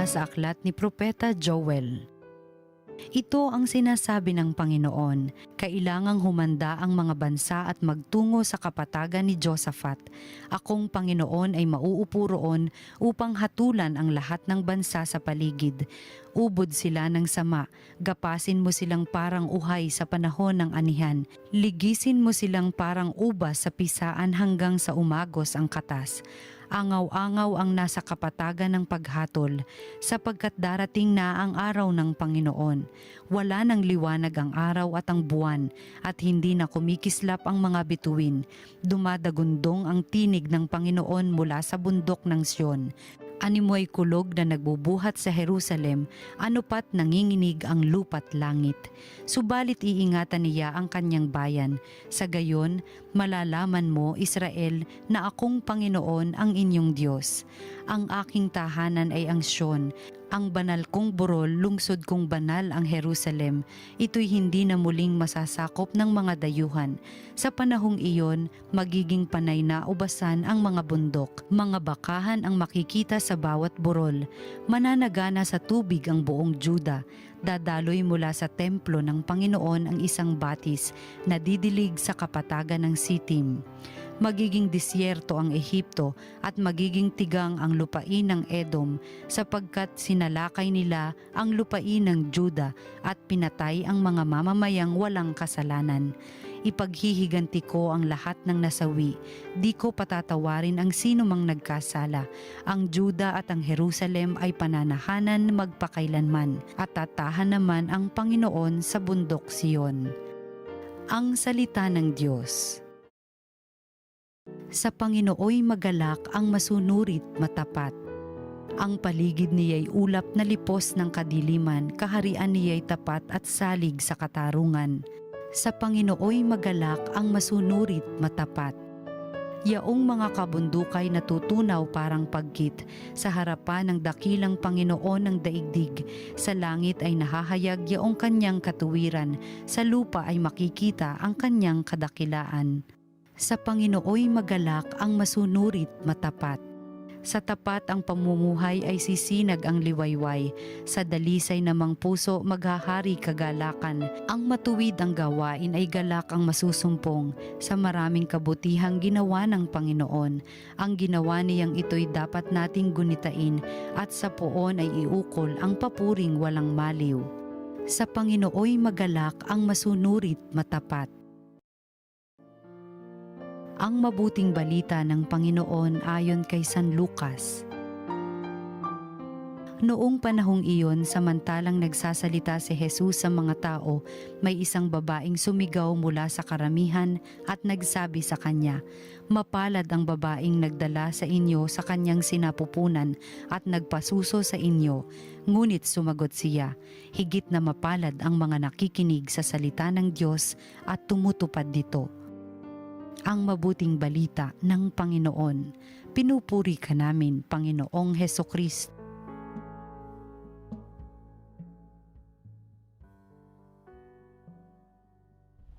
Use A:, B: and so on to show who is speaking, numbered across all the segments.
A: Sa aklat ni Propeta Joel. Ito ang sinasabi ng Panginoon, kailangang humanda ang mga bansa at magtungo sa kapatagan ni Josaphat. Akong Panginoon ay mauupo roon upang hatulan ang lahat ng bansa sa paligid. Ubod sila ng sama, gapasin mo silang parang uhay sa panahon ng anihan. Ligisin mo silang parang ubas sa pisaan hanggang sa umagos ang katas angaw-angaw ang nasa kapatagan ng paghatol, sapagkat darating na ang araw ng Panginoon. Wala nang liwanag ang araw at ang buwan, at hindi na kumikislap ang mga bituin. Dumadagundong ang tinig ng Panginoon mula sa bundok ng Siyon. Animoy kulog na nagbubuhat sa Jerusalem, anupat nanginginig ang lupat langit. Subalit iingatan niya ang kanyang bayan. Sa gayon, malalaman mo, Israel, na akong Panginoon ang inyong Diyos. Ang aking tahanan ay ang Siyon, ang banal kong burol, lungsod kong banal ang Jerusalem. Ito'y hindi na muling masasakop ng mga dayuhan. Sa panahong iyon, magiging panay na ubasan ang mga bundok. Mga bakahan ang makikita sa bawat burol. Mananagana sa tubig ang buong Juda. Dadaloy mula sa templo ng Panginoon ang isang batis na didilig sa kapatagan ng sitim magiging disyerto ang Ehipto at magiging tigang ang lupain ng Edom sapagkat sinalakay nila ang lupain ng Juda at pinatay ang mga mamamayang walang kasalanan. Ipaghihiganti ko ang lahat ng nasawi. Di ko patatawarin ang sino mang nagkasala. Ang Juda at ang Jerusalem ay pananahanan magpakailanman at tatahan naman ang Panginoon sa bundok Siyon. Ang salita ng Diyos. Sa Panginooy magalak ang masunurit matapat. Ang paligid niya'y ulap na lipos ng kadiliman, kaharian niya'y tapat at salig sa katarungan. Sa Panginooy magalak ang masunurit matapat. Yaong mga kabundukay natutunaw parang pagkit sa harapan ng dakilang Panginoon ng daigdig. Sa langit ay nahahayag yaong kanyang katuwiran, sa lupa ay makikita ang kanyang kadakilaan. Sa Panginooy magalak ang masunurit matapat. Sa tapat ang pamumuhay ay sisinag ang liwayway. Sa dalisay namang puso maghahari kagalakan. Ang matuwid ang gawain ay galak ang masusumpong. Sa maraming kabutihang ginawa ng Panginoon. Ang ginawa niyang ito'y dapat nating gunitain at sa poon ay iukol ang papuring walang maliw. Sa Panginooy magalak ang masunurit matapat ang mabuting balita ng Panginoon ayon kay San Lucas. Noong panahong iyon, samantalang nagsasalita si Jesus sa mga tao, may isang babaeng sumigaw mula sa karamihan at nagsabi sa kanya, Mapalad ang babaeng nagdala sa inyo sa kanyang sinapupunan at nagpasuso sa inyo. Ngunit sumagot siya, higit na mapalad ang mga nakikinig sa salita ng Diyos at tumutupad dito ang mabuting balita ng Panginoon. Pinupuri ka namin, Panginoong Heso Kristo.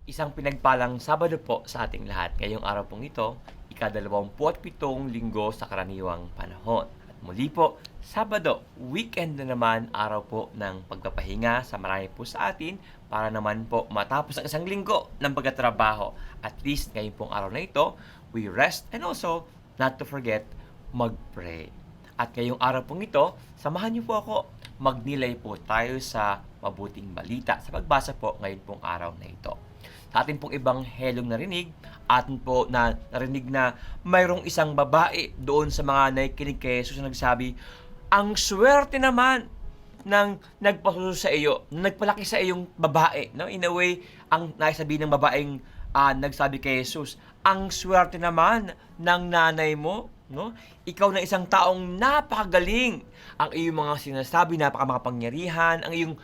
B: Isang pinagpalang Sabado po sa ating lahat. Ngayong araw pong ito, ikadalawamput pitong linggo sa karaniwang panahon. Muli po, Sabado, weekend na naman, araw po ng pagpapahinga sa marami po sa atin para naman po matapos ang isang linggo ng pagkatrabaho. At least ngayong pong araw na ito, we rest and also, not to forget, mag-pray. At ngayong araw pong ito, samahan niyo po ako, magnilay po tayo sa mabuting balita sa pagbasa po ngayon pong araw na ito sa ating pong ibang helong narinig, atin po na narinig na mayroong isang babae doon sa mga nakikinig kay Jesus na nagsabi, ang swerte naman ng nagpasuso sa iyo, nagpalaki sa iyong babae. No? In a way, ang naisabi ng babaeng ah, nagsabi kay Jesus, ang swerte naman ng nanay mo, no? Ikaw na isang taong napakagaling. Ang iyong mga sinasabi, napakamakapangyarihan, ang iyong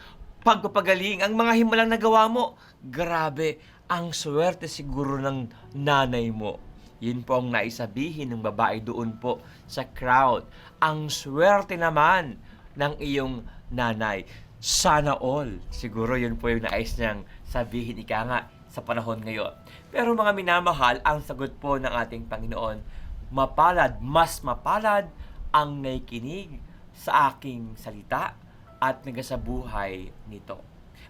B: pagpapagaling, ang mga himalang nagawa mo. Grabe, ang swerte siguro ng nanay mo. Yun po ang naisabihin ng babae doon po sa crowd. Ang swerte naman ng iyong nanay. Sana all. Siguro yun po yung nais niyang sabihin ika nga sa panahon ngayon. Pero mga minamahal, ang sagot po ng ating Panginoon, mapalad, mas mapalad ang naikinig sa aking salita at nagasabuhay nito.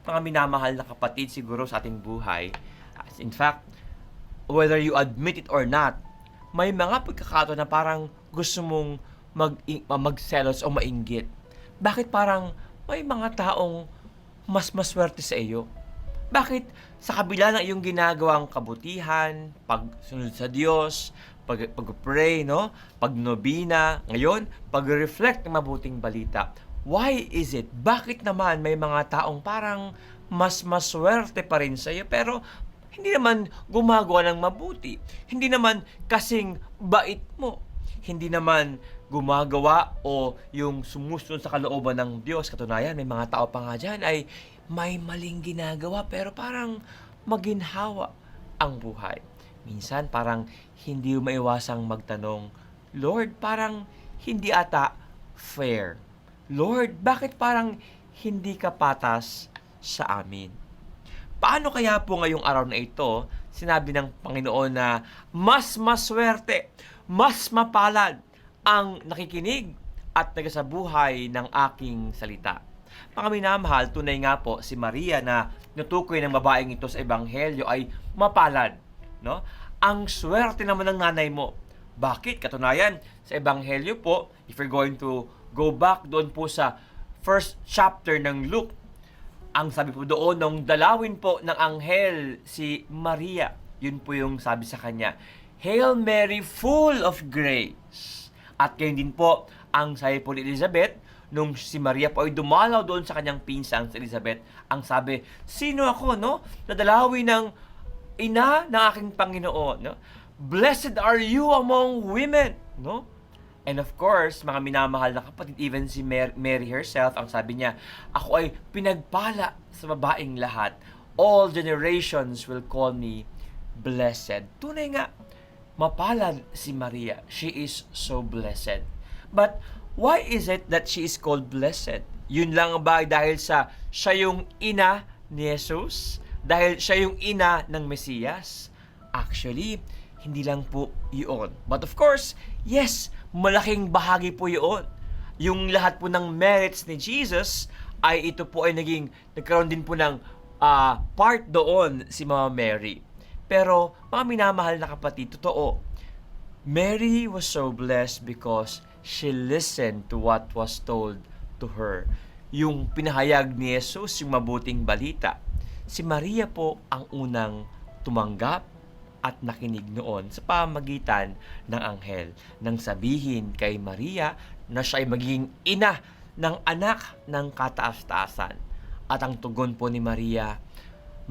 B: Mga minamahal na kapatid siguro sa ating buhay, in fact, whether you admit it or not, may mga pagkakataon na parang gusto mong mag magselos o mainggit. Bakit parang may mga taong mas maswerte sa iyo? Bakit sa kabila ng iyong ginagawang kabutihan, pagsunod sa Diyos, pag pag-pray, no? Pagnobina, ngayon, pag-reflect ng mabuting balita. Why is it? Bakit naman may mga taong parang mas maswerte pa rin sa iyo pero hindi naman gumagawa ng mabuti. Hindi naman kasing bait mo. Hindi naman gumagawa o yung sumusunod sa kalooban ng Diyos. Katunayan, may mga tao pa nga dyan ay may maling ginagawa pero parang maginhawa ang buhay. Minsan parang hindi maiwasang magtanong, Lord, parang hindi ata fair. Lord, bakit parang hindi ka patas sa amin? Paano kaya po ngayong araw na ito, sinabi ng Panginoon na mas maswerte, mas mapalad ang nakikinig at nagasabuhay ng aking salita. Mga minamahal, tunay nga po si Maria na natukoy ng babaeng ito sa Ebanghelyo ay mapalad. No? Ang swerte naman ng nanay mo. Bakit? Katunayan, sa Ebanghelyo po, if you're going to go back doon po sa first chapter ng Luke, ang sabi po doon, nung dalawin po ng anghel si Maria, yun po yung sabi sa kanya, Hail Mary, full of grace. At gayon din po, ang sabi po ni Elizabeth, nung si Maria po ay dumalaw doon sa kanyang pinsang si Elizabeth, ang sabi, sino ako, no? Nadalawin ng ina ng aking Panginoon, no? Blessed are you among women, no? And of course, mga minamahal na kapatid, even si Mary, herself, ang sabi niya, ako ay pinagpala sa babaeng lahat. All generations will call me blessed. Tunay nga, mapalad si Maria. She is so blessed. But why is it that she is called blessed? Yun lang ba dahil sa siya yung ina ni Jesus? Dahil siya yung ina ng Mesiyas? Actually, hindi lang po yun. But of course, yes, malaking bahagi po yun. Yung lahat po ng merits ni Jesus ay ito po ay naging, nagkaroon din po ng ah, part doon si Mama Mary. Pero, mga minamahal na kapatid, totoo, Mary was so blessed because she listened to what was told to her. Yung pinahayag ni Jesus, yung mabuting balita. Si Maria po ang unang tumanggap at nakinig noon sa pamagitan ng anghel nang sabihin kay Maria na siya ay magiging ina ng anak ng kataas-taasan. At ang tugon po ni Maria,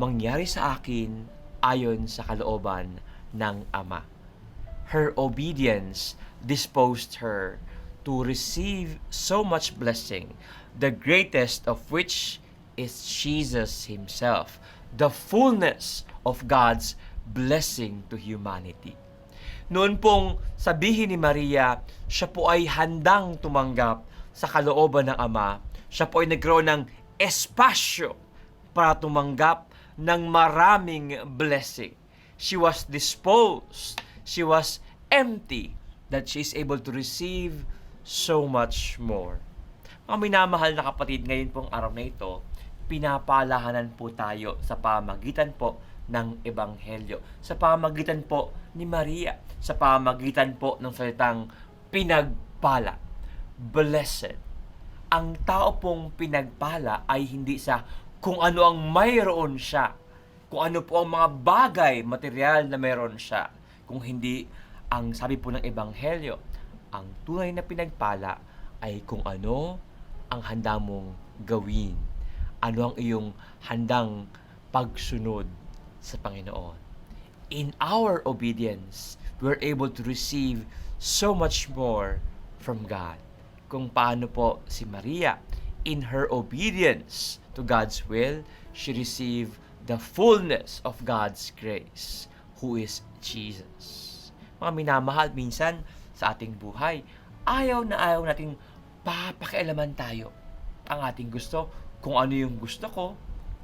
B: mangyari sa akin ayon sa kalooban ng Ama. Her obedience disposed her to receive so much blessing, the greatest of which is Jesus Himself, the fullness of God's blessing to humanity. Noon pong sabihin ni Maria, siya po ay handang tumanggap sa kalooban ng Ama. Siya po ay nagkaroon ng espasyo para tumanggap ng maraming blessing. She was disposed, she was empty, that she is able to receive so much more. Mga minamahal na kapatid, ngayon pong araw na ito, pinapalahanan po tayo sa pamagitan po ng Ebanghelyo. Sa pamagitan po ni Maria. Sa pamagitan po ng salitang pinagpala. Blessed. Ang tao pong pinagpala ay hindi sa kung ano ang mayroon siya. Kung ano po ang mga bagay, material na mayroon siya. Kung hindi ang sabi po ng Ebanghelyo, ang tunay na pinagpala ay kung ano ang handa mong gawin. Ano ang iyong handang pagsunod sa Panginoon. In our obedience, we're able to receive so much more from God. Kung paano po si Maria, in her obedience to God's will, she received the fullness of God's grace, who is Jesus. Mga minamahal, minsan sa ating buhay, ayaw na ayaw nating papakialaman tayo. Ang ating gusto, kung ano yung gusto ko,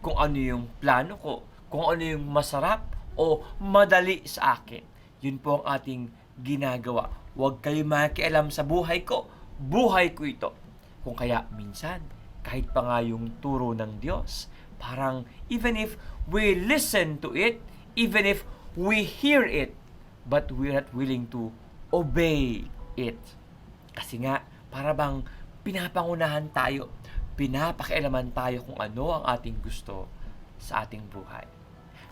B: kung ano yung plano ko, kung ano yung masarap o madali sa akin. Yun po ang ating ginagawa. Huwag kayo makialam sa buhay ko. Buhay ko ito. Kung kaya minsan, kahit pa nga yung turo ng Diyos, parang even if we listen to it, even if we hear it, but we're not willing to obey it. Kasi nga, para bang pinapangunahan tayo, pinapakialaman tayo kung ano ang ating gusto sa ating buhay.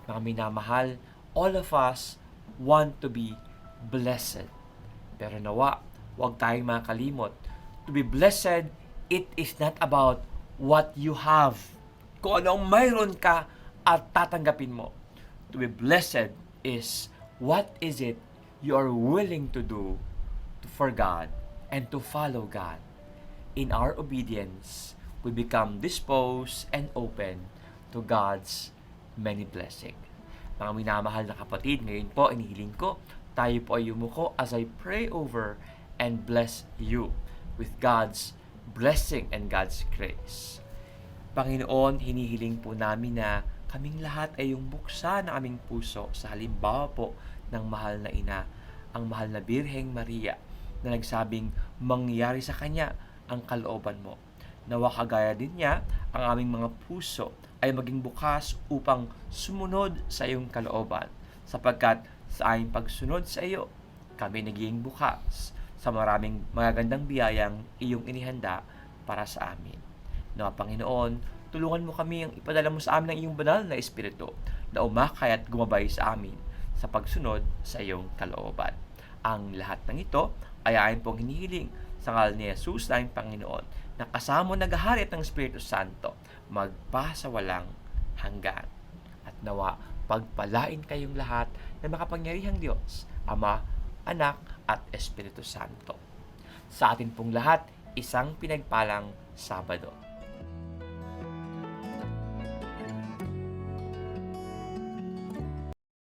B: Mga minamahal, all of us want to be blessed. Pero nawa, huwag tayong makalimot. To be blessed, it is not about what you have. Kung ano mayroon ka at tatanggapin mo. To be blessed is what is it you are willing to do for God and to follow God. In our obedience, we become disposed and open to God's many blessings. Mga minamahal na kapatid, ngayon po, inihiling ko, tayo po ay yumuko as I pray over and bless you with God's blessing and God's grace. Panginoon, hinihiling po namin na kaming lahat ay yung buksan ng aming puso sa halimbawa po ng mahal na ina, ang mahal na Birheng Maria, na nagsabing mangyari sa Kanya ang kalooban mo. Nawa kagaya din niya, ang aming mga puso ay maging bukas upang sumunod sa iyong kalooban, sapagkat sa aming pagsunod sa iyo, kami naging bukas sa maraming magagandang biyayang iyong inihanda para sa amin. Na Panginoon, tulungan mo kami ang ipadala mo sa amin ng iyong banal na Espiritu na umakay at gumabay sa amin sa pagsunod sa iyong kalooban. Ang lahat ng ito ay ayon pong hinihiling sa ngalan ni Jesus na aming Panginoon na kasama naghahari ng Espiritu Santo magpasawalang hanggan. At nawa, pagpalain kayong lahat ng makapangyarihang Diyos, Ama, Anak, at Espiritu Santo. Sa atin pong lahat, isang pinagpalang Sabado.